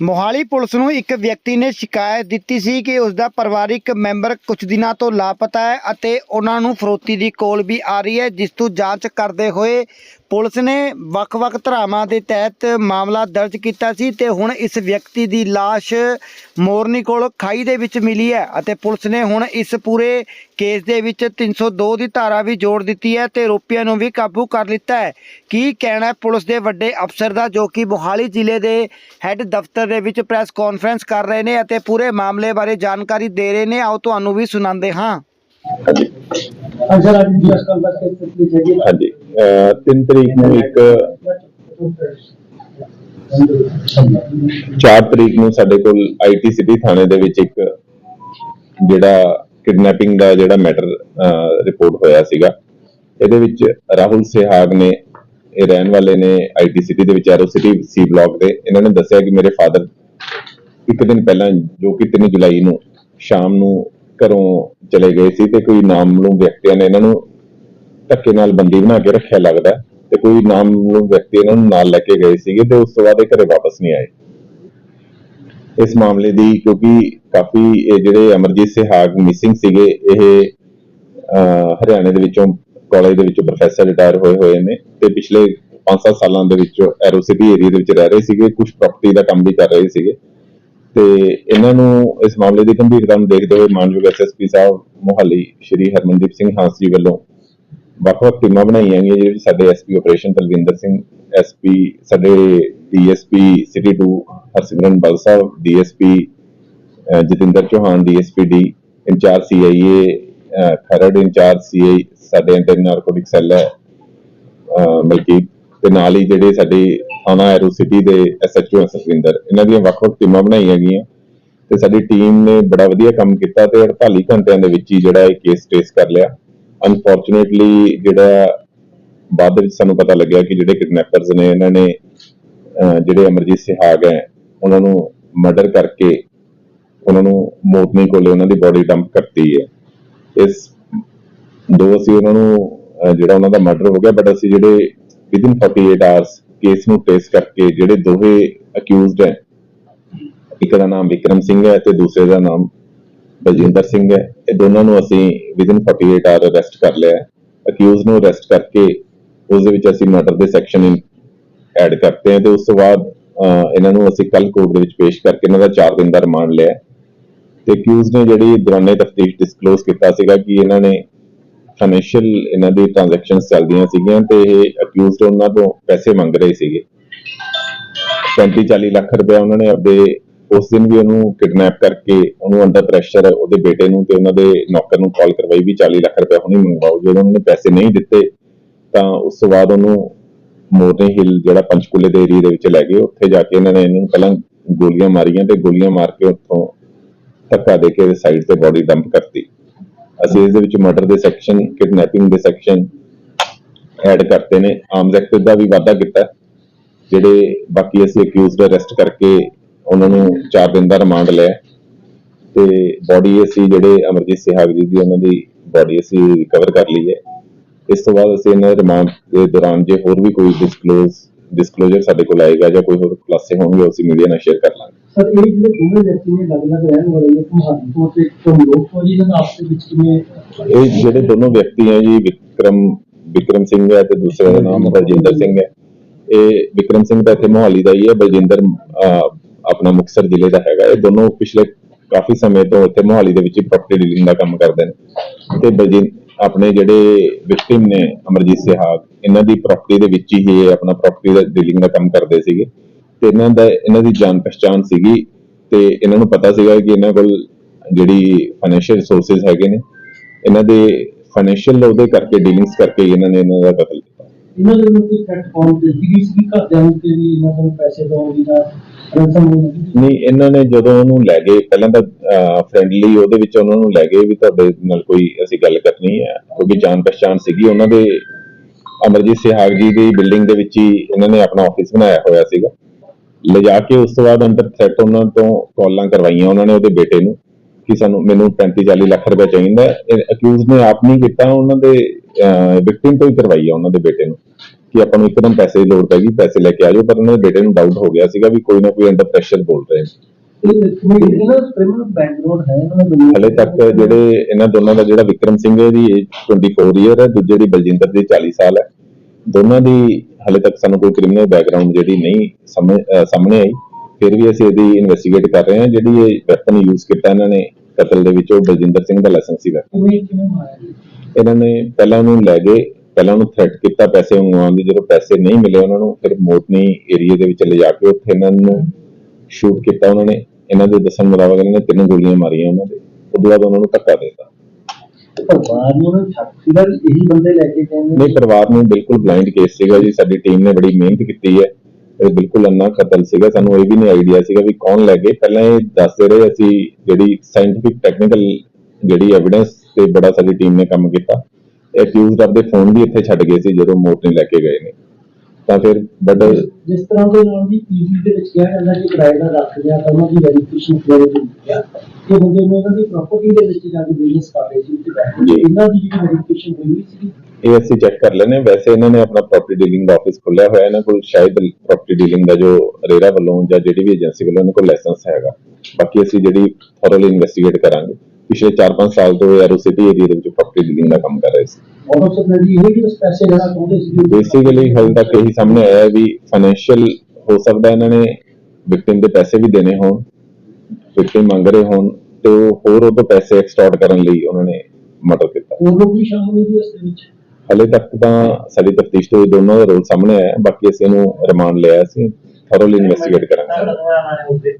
Mohali police ਨੂੰ ਇੱਕ ਵਿਅਕਤੀ ਨੇ ਸ਼ਿਕਾਇਤ ਦਿੱਤੀ ਸੀ ਕਿ ਉਸ ਦਾ ਪਰਿਵਾਰਿਕ ਮੈਂਬਰ ਕੁਝ ਦਿਨਾਂ ਤੋਂ ਲਾਪਤਾ ਹੈ ਅਤੇ ਉਹਨਾਂ ਨੂੰ ਫਰੋਤੀ ਦੀ ਕੋਲ ਵੀ ਆ ਰਹੀ ਹੈ, ਜਿਸ ਤੋਂ ਜਾਂਚ ਕਰਦੇ ਹੋਏ ਪੁਲਿਸ ਨੇ ਵੱਖ-ਵੱਖ ਧਾਰਾਵਾਂ ਦੇ ਤਹਿਤ ਮਾਮਲਾ ਦਰਜ ਕੀਤਾ ਸੀ ਤੇ ਹੁਣ ਇਸ ਵਿਅਕਤੀ ਦੀ ਲਾਸ਼ ਮੋਰਨੀ ਕੋਲ ਖਾਈ ਦੇ ਵਿੱਚ ਮਿਲੀ ਹੈ ਅਤੇ ਪੁਲਿਸ ਨੇ ਹੁਣ ਇਸ ਪੂਰੇ ਕੇਸ ਦੇ ਵਿੱਚ 302 ਦੀ ਧਾਰਾ ਵੀ ਜੋੜ ਦਿੱਤੀ ਹੈ ਤੇ ਆਰੋਪੀਆਂ ਨੂੰ ਵੀ ਕਾਬੂ ਕਰ ਲਿੱਤਾ ਹੈ। ਕੀ ਕਹਿਣਾ ਪੁਲਿਸ ਦੇ ਵੱਡੇ ਅਫਸਰ ਦਾ ਜੋ ਕਿ ਮੋਹਾਲੀ ਜ਼ਿਲ੍ਹੇ ਦੇ ਹੈੱਡ ਦਫ਼ਤਰ ਦੇ ਵਿੱਚ ਪ੍ਰੈਸ ਕਾਨਫਰੰਸ ਕਰ ਰਹੇ ਨੇ ਅਤੇ ਪੂਰੇ ਮਾਮਲੇ ਬਾਰੇ ਜਾਣਕਾਰੀ ਦੇ ਰਹੇ ਨੇ, ਆਓ ਤੁਹਾਨੂੰ ਵੀ ਸੁਣਾਉਂਦੇ ਹਾਂ। ਅਜਰ ਹਾਂਜੀ। ਅਹ ਤਿੰਨ ਤਰੀਕ ਨੂੰ ਇੱਕ 4 ਤਰੀਕ ਨੂੰ ਸਾਡੇ ਕੋਲ ਆਈਟੀ ਸਿਟੀ ਥਾਣੇ ਦੇ ਵਿੱਚ ਇੱਕ ਜਿਹੜਾ ਕਿਡਨੈਪਿੰਗ ਦਾ ਜਿਹੜਾ ਮੈਟਰ ਰਿਪੋਰਟ ਹੋਇਆ ਸੀਗਾ। ਇਹਦੇ ਵਿੱਚ ਰਾਹੁਲ ਸਿਹਾਗ ਨੇ, ਇਹ ਰਹਿਣ ਵਾਲੇ ਨੇ ਆਈਟੀ ਸਿਟੀ ਦੇ ਵਿੱਚ ਐਰੋ ਸਿਟੀ ਸੀ ਬਲਾਕ ਦੇ। ਇਹਨਾਂ ਨੇ ਦੱਸਿਆ ਕਿ ਮੇਰੇ ਫਾਦਰ ਇੱਕ ਦਿਨ ਪਹਿਲਾਂ, ਜੋ ਕਿ 3 ਜੁਲਾਈ ਨੂੰ ਸ਼ਾਮ ਨੂੰ ਘਰੋਂ ਚਲੇ ਗਏ ਸੀ ਤੇ ਕੋਈ ਨਾਮਲੂਮ ਵਿਅਕਤੀਆਂ ਨੇ ਇਹਨਾਂ ਨੂੰ ਧੱਕੇ ਨਾਲ ਬੰਦੀ ਬਣਾ ਕੇ ਰੱਖਿਆ ਲੱਗਦਾ ਤੇ ਕੋਈ ਨਾਮਲੂਮ ਵਿਅਕਤੀ ਇਹਨਾਂ ਨੂੰ ਨਾਲ ਲੈ ਕੇ ਗਏ ਸੀਗੇ ਤੇ ਉਸ ਤੋਂ ਬਾਅਦ ਇਹ ਘਰੇ ਵਾਪਸ ਨਹੀਂ ਆਏ। ਇਸ ਮਾਮਲੇ ਦੀ ਕਿਉਂਕਿ ਕਾਫੀ ਇਹ ਜਿਹੜੇ ਅਮਰਜੀਤ ਸਿਹਾਗ ਮਿਸਿੰਗ ਸੀਗੇ, ਇਹ ਹਰਿਆਣੇ ਦੇ ਵਿੱਚੋਂ ਕਾਲਜ ਦੇ ਵਿੱਚੋਂ ਪ੍ਰੋਫੈਸਰ ਰਿਟਾਇਰ ਹੋਏ ਹੋਏ ਨੇ ਤੇ ਪਿਛਲੇ 5-7 ਸਾਲਾਂ ਦੇ ਵਿੱਚ ਐਰੋ ਏਰੀਆ ਦੇ ਵਿੱਚ ਰਹਿ ਰਹੇ ਸੀਗੇ ਕੁਝ ਪ੍ਰਾਪਰਟੀ ਦਾ ਕੰਮ ਵੀ ਕਰ ਰਹੇ ਸੀਗੇ। ਤੇ ਇਹਨਾਂ ਨੂੰ ਇਸ ਮਾਮਲੇ ਦੀ ਗੰਭੀਰਤਾ ਨੂੰ ਦੇਖਦੇ ਹੋਏ ਮਾਨਯੋਗ ਐਸਐਸਪੀ ਸਾਹਿਬ ਮੋਹਾਲੀ ਸ਼੍ਰੀ ਹਰਮਨਦੀਪ ਸਿੰਘ ਹਾਂਸ ਜੀ ਵੱਲੋਂ ਵੱਖ-ਵੱਖ ਟੀਮਾਂ ਬਣਾਈਆਂ ਗਈਆਂ, ਜਿਹੜੀ ਵਿੱਚ ਸਾਡੇ SP operation Talwinder Singh SP ਸਾਡੇ DSP city 2 Harsimran Bal sahib DSP Jatinder Chauhan DSP D incharge CIA Kharar incharge CI ਸਾਡੇ ਐਂਟੀ ਨਾਰਕੋਟਿਕ ਸੈੱਲ ਹੈ, ਅਹ ਮਲਕੀਤ ਤੇ ਨਾਲ ਹੀ ਜਿਹੜੇ ਸਾਡੇ ਥਾਣਾ ਐਰੋ ਸਿਟੀ ਦੇ ਐਸਐਚਓ ਸੁਖਵਿੰਦਰ ਇਹਨਾਂ ਦੀਆਂ ਵੱਖ-ਵੱਖ ਟੀਮਾਂ ਬਣਾਈਆਂ ਗਈਆਂ ਤੇ ਸਾਡੀ ਟੀਮ ਨੇ ਬੜਾ ਵਧੀਆ ਕੰਮ ਕੀਤਾ ਤੇ 48 ਘੰਟਿਆਂ ਦੇ ਵਿੱਚ ਹੀ ਜਿਹੜਾ ਇਹ ਕੇਸ ਟ੍ਰੇਸ ਕਰ ਲਿਆ। ਅਨਫੋਰਚੂਨੇਟਲੀ ਜਿਹੜਾ ਬਾਅਦ ਵਿੱਚ ਸਾਨੂੰ ਪਤਾ ਲੱਗਿਆ ਕਿ ਜਿਹੜੇ ਕਿਡਨੈਪਰਸ ਨੇ, ਇਹਨਾਂ ਨੇ ਜਿਹੜੇ ਅਮਰਜੀਤ ਸਿਹਾਗ ਹੈ, ਉਹਨਾਂ ਨੂੰ ਮਰਡਰ ਕਰਕੇ ਉਹਨਾਂ ਨੂੰ ਮੋਟਨੀ ਕੋਲੇ ਉਹਨਾਂ ਦੀ ਬੋਡੀ ਡੰਪ ਕਰਤੀ ਹੈ। ਇਸ ਦੋ ਅਸੀਂ ਉਹਨਾਂ ਨੂੰ ਜਿਹੜਾ ਉਹਨਾਂ ਦਾ ਮਰਡਰ ਹੋ ਗਿਆ ਬਟ ਅਸੀਂ ਜਿਹੜੇ ਵਿਦਿਨ 48 ਆਵਰਸ ਕੇਸ ਨੂੰ ਟ੍ਰੇਸ ਕਰਕੇ ਜਿਹੜੇ ਦੋਹੇ ਅਕਿਊਜ਼ਡ ਹੈ, ਇੱਕ ਦਾ ਨਾਮ ਵਿਕਰਮ ਸਿੰਘ ਹੈ ਤੇ ਦੂਸਰੇ ਦਾ ਨਾਮ ਬਲਜਿੰਦਰ ਸਿੰਘ ਹੈ। ਇਹ ਦੋਨਾਂ ਨੂੰ ਅਸੀਂ ਵਿਦਿਨ 48 ਆਵਰ ਅਰੈਸਟ ਕਰ ਲਿਆ ਹੈ। ਅਕਿਊਜ਼ ਨੂੰ ਅਰੈਸਟ ਕਰਕੇ ਉਸ ਦੇ ਵਿੱਚ ਅਸੀਂ ਮਰਡਰ ਦੇ ਸੈਕਸ਼ਨ ਐਡ ਕਰਤੇ ਹਾਂ ਤੇ ਉਸ ਤੋਂ ਬਾਅਦ ਇਹਨਾਂ ਨੂੰ ਅਸੀਂ ਕੱਲ ਕੋਰਟ ਦੇ ਵਿੱਚ ਪੇਸ਼ ਕਰਕੇ ਇਹਨਾਂ ਦਾ 4 ਦਿਨ ਦਾ ਰਿਮਾਂਡ ਲਿਆ ਤੇ ਅਕਿਊਜ਼ ਨੇ ਜਿਹੜੀ ਦੌਰਾਨੇ ਤਫਤੀਸ਼ ਡਿਸਕਲੋਜ਼ ਕੀਤਾ ਸੀਗਾ ਕਿ ਇਹਨਾਂ ਨੇ ਫਾਈਨੈਂਸ਼ੀਅਲ ਇਹਨਾਂ ਦੀ ਟ੍ਰਾਂਜੈਕਸ਼ਨਸ ਚੱਲਦੀਆਂ ਸੀਗੀਆਂ ਤੇ ਇਹ ਅਕਿਊਜ਼ਡ ਉਹਨਾਂ ਤੋਂ ਪੈਸੇ ਮੰਗ ਰਹੇ ਸੀਗੇ। 35 40 ਲੱਖ ਰੁਪਏ ਉਹਨਾਂ ਨੇ ਆਪਦੇ ਉਸ ਦਿਨ ਵੀ ਉਹਨੂੰ ਕਿਡਨੈਪ ਕਰਕੇ ਉਹਨੂੰ ਅੰਡਰ ਪ੍ਰੈਸ਼ਰ ਉਹਦੇ ਬੇਟੇ ਨੂੰ ਤੇ ਉਹਨਾਂ ਦੇ ਨੌਕਰ ਨੂੰ ਕਾਲ ਕਰਵਾਈ ਵੀ 40 ਲੱਖ ਰੁਪਏ ਹੁਣੀ ਮੰਗਵਾਓ। ਜਦੋਂ ਉਹਨਾਂ ਪੈਸੇ ਨਹੀਂ ਦਿੱਤੇ, ਤਾਂ ਉਸ ਤੋਂ ਬਾਅਦ ਉਹਨੂੰ ਮੋਰਨੀ ਹਿੱਲ ਜਿਹੜਾ ਪੰਚਕੂਲੇ ਦੇ ਏਰੀਆ ਦੇ ਵਿੱਚ ਲੈ ਗਏ। ਉੱਥੇ ਜਾ ਕੇ ਇਹਨਾਂ ਨੇ ਇਹਨੂੰ ਪਹਿਲਾਂ ਗੋਲੀਆਂ ਮਾਰੀਆਂ ਤੇ ਗੋਲੀਆਂ ਮਾਰ ਕੇ ਉੱਥੋਂ ਧੱਕਾ ਦੇ ਕੇ ਸਾਈਡ ਤੇ ਬੋਡੀ ਡੰਪ ਕਰਤੀ। ਅਸੀਂ ਇਸ ਦੇ ਵਿੱਚ ਮਰਡਰ ਦੇ ਸੈਕਸ਼ਨ ਕਿਡਨੈਪਿੰਗ ਦੇ ਸੈਕਸ਼ਨ ਐਡ ਕਰਤੇ ਨੇ। ਆਰਮਸ ਐਕਟ ਦਾ ਵੀ ਵਾਅਦਾ ਕੀਤਾ। ਜਿਹੜੇ ਬਾਕੀ ਅਸੀਂ ਅਕਿਊਜ਼ਡ ਅਰੈਸਟ ਕਰਕੇ ਉਹਨਾਂ ਨੂੰ 4 ਦਿਨ ਦਾ ਰਿਮਾਂਡ ਲਿਆ। ਤੇ ਬੋਡੀ ਅਸੀਂ ਜਿਹੜੇ ਅਮਰਜੀਤ ਸਿਹਾਗ ਜੀ ਦੀ ਉਹਨਾਂ ਦੀ ਬੋਡੀ ਅਸੀਂ ਰਿਕਵਰ ਕਰ ਲਈ ਹੈ। ਇਸ ਤੋਂ ਬਾਅਦ ਅਸੀਂ ਇਹਨਾਂ ਦੇ ਰਿਮਾਂਡ ਦੇ ਦੌਰਾਨ ਜੇ ਹੋਰ ਵੀ ਕੋਈ ਡਿਸਕਲੋਜ਼ ਡਿਸਕਲੋਜ਼ਰ ਸਾਡੇ ਕੋਲ ਆਏਗਾ ਜਾਂ ਕੋਈ ਹੋਰ ਖੁਲਾਸੇ ਹੋਣਗੇ ਉਹ ਅਸੀਂ ਮੀਡੀਆ ਨਾਲ ਸ਼ੇਅਰ ਕਰ ਲਾਂਗੇ। ਸਰ ਇਹ ਜਿਹੜੇ ਦੋਵੇਂ ਵਿਅਕਤੀ ਨੇ ਅਲੱਗ-ਅਲੱਗ ਰਹਿਣ ਵਾਲੇ ਨੇ ਤੁਹਾਨੂੰ ਤੋਂ ਤੇ ਤੋਂ ਲੋਕ ਤੋਂ ਜੀ ਇਹਨਾਂ ਆਪਸ ਦੇ ਵਿੱਚ ਕਿਵੇਂ ਇਹ ਜਿਹੜੇ ਦੋਨੋਂ ਵਿਅਕਤੀ ਹੈ ਜੀ ਵਿਕਰਮ ਵਿਕਰਮ ਸਿੰਘ ਹੈ ਤੇ ਦੂਸਰੇ ਦਾ ਨਾਮ ਬਲਜਿੰਦਰ ਸਿੰਘ ਹੈ। ਇਹ ਵਿਕਰਮ ਸਿੰਘ ਤਾਂ ਇੱਥੇ ਮੋਹਾਲੀ ਦਾ ਹੀ ਹੈ। ਬਲਜਿੰਦਰ ਆਪਣਾ ਮੁਕਤਸਰ ਜ਼ਿਲ੍ਹੇ ਦਾ ਹੈਗਾ। ਇਹ ਦੋਨੋਂ ਪਿਛਲੇ ਕਾਫੀ ਸਮੇਂ ਤੋਂ ਇੱਥੇ ਮੋਹਾਲੀ ਦੇ ਵਿੱਚ ਪ੍ਰਾਪਰਟੀ ਡੀਲਿੰਗ ਦਾ ਕੰਮ ਕਰਦੇ ਨੇ। ਤੇ ਬਲਜਿੰਦਰ ਆਪਣੇ ਜਿਹੜੇ ਵਿਕਟਿਮ ਨੇ ਅਮਰਜੀਤ ਸਿਹਾਗ ਇਹਨਾਂ ਦੀ ਪ੍ਰਾਪਰਟੀ ਦੇ ਵਿੱਚ ਹੀ ਇਹ ਆਪਣਾ ਪ੍ਰਾਪਰਟੀ ਦਾ ਡੀਲਿੰਗ ਦਾ ਕੰਮ ਕਰਦੇ ਸੀਗੇ। ਤੇ ਇਹਨਾਂ ਦਾ, ਇਹਨਾਂ ਦੀ ਜਾਣ ਪਛਾਣ ਸੀਗੀ ਤੇ ਇਹਨਾਂ ਨੂੰ ਪਤਾ ਸੀਗਾ ਕਿ ਇਹਨਾਂ ਕੋਲ ਜਿਹੜੀ ਫਾਈਨੈਂਸ਼ੀਅਲ ਰਿਸੋਰਸਸ ਹੈਗੇ ਨੇ, ਇਹਨਾਂ ਦੇ ਫਾਈਨੈਂਸ਼ੀਅਲ ਉਹਦੇ ਕਰਕੇ ਡੀਲਿੰਗਸ ਕਰਕੇ ਹੀ ਇਹਨਾਂ ਨੇ ਇਹਨਾਂ ਦਾ ਕਤਲ ਕੀਤਾ। ਇਹਨਾਂ ਦੇ ਵਿੱਚ ਕੋਈ ਪਲੇਟਫਾਰਮ ਤੇ ਸੀਗੀ ਸੀ ਘਰਦਿਆਂ ਨੂੰ ਤੇ ਵੀ ਇਹਨਾਂ ਨੂੰ ਪੈਸੇ ਦੋ ਦੀ ਦਾ ਰਨਸਮ ਨਹੀਂ, ਇਹਨਾਂ ਨੇ ਜਦੋਂ ਉਹਨੂੰ ਲੈ ਗਏ, ਪਹਿਲਾਂ ਤਾਂ ਫ੍ਰੈਂਡਲੀ ਉਹਦੇ ਵਿੱਚ ਉਹਨਾਂ ਨੂੰ ਲੈ ਗਏ ਵੀ ਤੁਹਾਡੇ ਨਾਲ ਕੋਈ ਅਸੀਂ ਗੱਲ ਕਰਨੀ ਹੈ, ਕਿਉਂਕਿ ਜਾਣ ਪਛਾਣ ਸੀਗੀ ਉਹਨਾਂ ਦੇ, ਅਮਰਜੀਤ ਸਿਹਾਗ ਜੀ ਦੀ ਬਿਲਡਿੰਗ ਦੇ ਵਿੱਚ ਹੀ ਇਹਨਾਂ ਨੇ ਆਪਣਾ ਆਫਿਸ ਬਣਾਇਆ ਹੋਇਆ ਸੀਗਾ। ਲਿਜਾ ਕੇ ਉਸ ਤੋਂ ਬਾਅਦ ਅੰਦਰ ਥ੍ਰੈਟ ਉਹਨਾਂ ਤੋਂ ਕਾਲਾਂ ਕਰਵਾਈਆਂ ਉਹਨਾਂ ਨੇ ਉਹਦੇ ਬੇਟੇ ਨੂੰ, ਕਿ ਸਾਨੂੰ ਮੈਨੂੰ 35 40 ਲੱਖ ਰੁਪਏ ਚਾਹੀਦਾ ਅਕਿਊਜ਼ ਨੇ ਆਪ ਨਹੀਂ ਕੀਤਾ, ਉਹਨਾਂ ਦੇ ਵਿਕਟਿਮ ਤੋਂ ਹੀ ਕਰਵਾਈ ਆ ਉਹਨਾਂ ਦੇ ਬੇਟੇ ਨੂੰ। ਕਿ ਆਪਾਂ ਨੂੰ ਇੱਕਦਮ ਪੈਸੇ ਦੀ ਲੋੜ ਪੈ ਗਈ ਪੈਸੇ ਲੈ ਕੇ ਆ ਜਾਓ ਪਰ ਉਹਨਾਂ ਦੇ ਬੇਟੇ ਨੂੰ ਡਾਊਟ ਹੋ ਗਿਆ ਸੀਗਾ ਵੀ ਕੋਈ ਨਾ ਕੋਈ ਅੰਡਰ ਪ੍ਰੈਸ਼ਰ ਬੋਲ ਰਹੇ ਹਲੇ ਤੱਕ ਜਿਹੜੇ ਇਹਨਾਂ ਦੋਨਾਂ ਦਾ ਜਿਹੜਾ ਵਿਕਰਮ ਸਿੰਘ ਹੈ ਦੀ ਏਜ 24 ਇਅਰ ਹੈ ਦੂਜੇ ਦੀ ਬਲਜਿੰਦਰ ਦੀ 40 ਸਾਲ ਹੈ। ਦੋਨਾਂ ਦੀ ਹਲੇ ਤੱਕ ਸਾਨੂੰ ਕੋਈ ਕ੍ਰਿਮੀਨਲ ਬੈਕਗ੍ਰਾਉਂਡ ਜਿਹੜੀ ਨਹੀਂ ਸਾਹਮਣੇ ਆਈ। ਫਿਰ ਵੀ ਅਸੀਂ ਇਹਦੀ ਇਨਵੈਸਟੀਗੇਟ ਕਰ ਰਹੇ ਹਾਂ ਜਿਹੜੀ ਇਹ ਵੈਪਨ ਯੂਜ਼ ਕੀਤਾ ਇਹਨਾਂ ਨੇ ਕਤਲ ਦੇ ਵਿੱਚ ਉਹ ਬਲਜਿੰਦਰ ਸਿੰਘ ਦਾ ਲਾਇਸੈਂਸ ਸੀਗਾ? ਇਹਨਾਂ ਨੇ ਪਹਿਲਾਂ ਉਹਨੂੰ ਲੈ ਗਏ ਪਹਿਲਾਂ ਉਹਨੂੰ ਥ੍ਰੈਟ ਕੀਤਾ ਪੈਸੇ ਮੰਗਵਾਉਣ ਦੀ ਜਦੋਂ ਪੈਸੇ ਨਹੀਂ ਮਿਲੇ ਉਹਨਾਂ ਨੂੰ ਫਿਰ ਮੋਟਨੀ ਏਰੀਆ ਦੇ ਵਿੱਚ ਲਿਜਾ ਕੇ ਉੱਥੇ ਇਹਨਾਂ ਨੂੰ ਸ਼ੂਟ ਕੀਤਾ ਉਹਨਾਂ ਨੇ। ਇਹਨਾਂ ਦੇ ਦੱਸਣ ਮੁਤਾਬਕ ਇਹਨਾਂ ਨੇ ਤਿੰਨ ਗੋਲੀਆਂ ਮਾਰੀਆਂ ਉਹਨਾਂ ਦੇ। ਉਸ ਤੋਂ ਬਾਅਦ ਉਹਨਾਂ ਨੂੰ ਧੱਕਾ ਦੇ ਦਿੱਤਾ। ਪਰਿਵਾਰ ਨੂੰ ਉਹਨਾਂ ਸੀਗਾ ਵੀ ਇਹੀ ਬੰਦੇ ਲੈ ਕੇ ਗਏ ਨਹੀਂ ਪਰਿਵਾਰ ਨੂੰ ਬਿਲਕੁਲ ਬਲਾਈਂਡ ਕੇਸ ਸੀਗਾ ਜੀ। ਸਾਡੀ ਟੀਮ ਨੇ ਬੜੀ ਮਿਹਨਤ ਕੀਤੀ ਹੈ। ਇਹ ਬਿਲਕੁਲ ਅੰਨਾ ਕਤਲ ਸੀਗਾ। ਸਾਨੂੰ ਇਹ ਵੀ ਨਹੀਂ ਆਈਡੀਆ ਸੀਗਾ ਵੀ ਕੌਣ ਲੈ ਗਏ। ਪਹਿਲਾਂ ਇਹ ਦੱਸਦੇ ਰਹੇ ਅਸੀਂ ਜਿਹੜੀ ਸਾਇੰਟੀਫਿਕ ਟੈਕਨੀਕਲ ਜਿਹੜੀ ਐਵੀਡੈਂਸ ਤੇ ਬੜਾ ਸਾਡੀ ਟੀਮ ਨੇ ਕੰਮ ਕੀਤਾ। ਅਕਿਊਜ਼ਡ ਆਪਦੇ ਫੋਨ ਵੀ ਇੱਥੇ ਛੱਡ ਗਏ ਸੀ ਜਦੋਂ ਮੋਟ ਨਹੀਂ ਲੈ ਕੇ ਗਏ ਨੇ। ਤਾਂ ਫਿਰ ਬਟ ਜਿਸ ਤਰ੍ਹਾਂ ਦੇ ਨਾਲ ਦੀ ਪੀਜੀ ਦੇ ਵਿੱਚ ਕਿਹਾ ਜਾਂਦਾ ਕਿ ਕਿਰਾਏ ਦਾ ਰੱਖ ਲਿਆ ਤਾਂ ਉਹਨਾਂ ਦੀ ਵੈਰੀਫਿਕੇਸ਼ਨ ਕਿਹੜੇ ਤੇ ਗਿਆ ਇਹ ਬੰਦੇ ਨੂੰ ਉਹਨਾਂ ਦੀ ਪ੍ਰਾਪਰਟੀ ਦੇ ਵਿੱਚ ਜਾ ਕੇ ਬਿਜ਼ਨਸ ਕਰ ਰਹੇ ਸੀ ਉੱਥੇ ਬੈਠ। ਇਹਨਾਂ ਦੀ ਜਿਹੜੀ ਵੈਰੀਫਿਕੇਸ਼ਨ ਹੋਈ ਹੋਈ ਸੀ ਇਹ ਅਸੀਂ ਚੈੱਕ ਕਰ ਲੈਨੇ ਵੈਸੇ ਇਹਨਾਂ ਨੇ ਆਪਣਾ ਪ੍ਰਾਪਰਟੀ ਡੀਲਿੰਗ ਦਾ ਆਫਿਸ ਖੋਲਿਆ ਹੋਇਆ। ਇਹਨਾਂ ਕੋਲ ਸ਼ਾਇਦ ਪ੍ਰਾਪਰਟੀ ਡੀਲਿੰਗ ਦਾ ਜੋ ਰੇਰਾ ਵੱਲੋਂ ਜਾਂ ਜਿਹੜੀ ਵੀ ਏਜੰਸੀ ਵੱਲੋਂ ਇਹਨਾਂ ਕੋਲ ਲਾਇਸੈਂਸ ਹੈਗਾ। ਬਾਕੀ ਅਸੀਂ ਜਿਹੜੀ ਥੋਰਲੀ ਇਨਵੈਸਟੀਗੇਟ ਕਰਾਂਗੇ। ਪਿਛਲੇ 4-5 ਸਾਲ ਤੋਂ ਇਹ ਐਰੋ ਸਿਟੀ ਏਰੀਆ ਦੇ ਵਿੱਚ ਪ੍ਰਾਪਰਟੀ ਡੀਲਿੰਗ ਦਾ ਕੰਮ ਕਰ ਰਹੇ ਸੀ। ਆਫਰ ਸਪਲਾਈ ਦੀ ਇਹ ਕਿ ਬਸ ਪੈਸੇ ਲੈਣਾ ਚਾਹੁੰਦੇ ਸੀ ਬੇਸਿਕਲੀ ਹਾਲੇ ਤੱਕ ਇਹੀ ਸਾਹਮਣੇ ਆਇਆ ਵੀ ਫਾਈਨੈਂਸ਼ੀਅਲ ਹੋ ਸਕਦਾ ਇਹਨਾਂ ਨੇ ਵਿਕਟਿਮ ਦੇ ਪੈਸੇ ਵੀ ਦੇਣੇ ਹੋਣ ਵਿਕਟਿਮ ਮੰਗ ਰਹੇ ਹੋਣ ਤੇ ਉਹ ਹੋਰ ਉਹ ਤੋਂ ਪੈਸੇ ਐਕਸਟੋਰਟ ਕਰਨ ਲਈ ਉਹਨਾਂ ਨੇ ਮਰਡਰ ਕੀਤਾ। ਹੋਰ ਲੋਕ ਵੀ ਸ਼ਾਮਲ ਨੇ ਜੀ ਇਸ ਦੇ ਵਿੱਚ? ਹਲੇ ਤੱਕ ਤਾਂ ਸਾਡੀ ਤਫਤੀਸ਼ ਤੋਂ ਇਹ ਦੋਨੋਂ ਦਾ ਰੋਲ ਸਾਹਮਣੇ ਆਇਆ ਹੈ। ਬਾਕੀ ਅਸੀਂ ਇਹਨੂੰ ਰਿਮਾਂਡ ਲਿਆ ਸੀ ਥੋਰਲੀ ਇਨਵੈਸਟੀਗੇਟ ਕਰਾਂਗੇ।